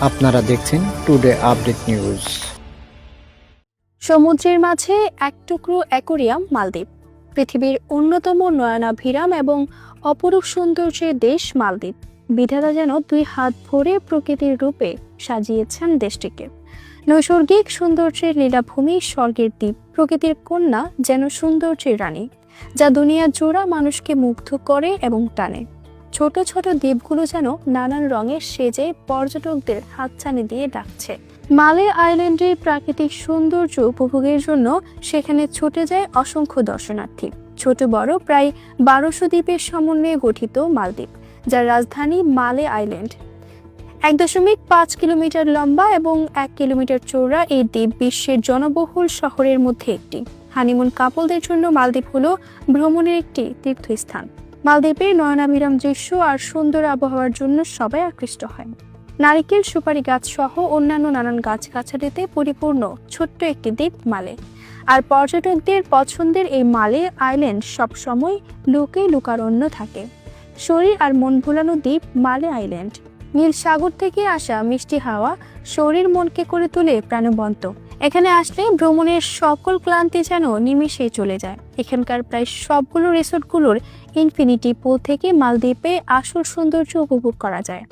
আপনারা দেখছেন today update news সমুদ্রের মাঝে এক টুকরো অ্যাকোরিয়াম, মালদ্বীপ। পৃথিবীর অন্যতম নয়নাভিরাম এবং অপরূপ সৌন্দর্যের দেশ মালদ্বীপ। বিধাতা যেন দুই হাত ভরে প্রকৃতির রূপে সাজিয়েছেন দেশটিকে। নৈসর্গিক সৌন্দর্যের লীলাভূমি স্বর্গের দ্বীপ। প্রকৃতির কন্যা যেন সৌন্দর্যের রানী। যা দুনিয়া জোড়া মানুষকে মুগ্ধ করে এবং টানে। ছোট ছোট দ্বীপগুলো যেন নানান রঙের সেজে পর্যটকদের হাতছানি দিয়ে ডাকছে। মালে আইল্যান্ডের প্রাকৃতিক সৌন্দর্য উপভোগের জন্য সেখানে ছুটে যায় অসংখ্য দর্শনার্থী। ছোট, বড় প্রায় বারোশো দ্বীপের সমন্বয়ে গঠিত মালদ্বীপ, যার রাজধানী মালে আইল্যান্ড। এক দশমিক পাঁচ কিলোমিটার লম্বা এবং এক কিলোমিটার চৌড়া এই দ্বীপ বিশ্বের জনবহুল শহরের মধ্যে একটি। হানিমুন কাপলদের জন্য মালদ্বীপ হলো ভ্রমণের একটি তীর্থস্থান। মালদ্বীপের নয়নাভিরাম দৃশ্য আর সুন্দর আবহাওয়ার জন্য সবাই আকৃষ্ট হয়। নারিকেল সুপারি গাছ সহ অন্যান্য নানান গাছগাছালিতে পরিপূর্ণ ছোট্ট একটি দ্বীপ মালে। আর পর্যটকদের পছন্দের এই মালে আইল্যান্ড সবসময় লোকে লোকারণ্য থাকে। শরীর আর মন ভোলানো দ্বীপ মালে আইল্যান্ড। নীল সাগর থেকে আসা মিষ্টি হাওয়া শরীর মনকে করে তুলে প্রাণবন্ত। এখানে আসলে ভ্রমণের সকল ক্লান্তি যেন নিমেষে চলে যায়। এখানকার প্রায় সবগুলো রিসোর্টগুলোর ইনফিনিটি পুল থেকে মালদ্বীপে আসল সৌন্দর্য উপভোগ করা যায়।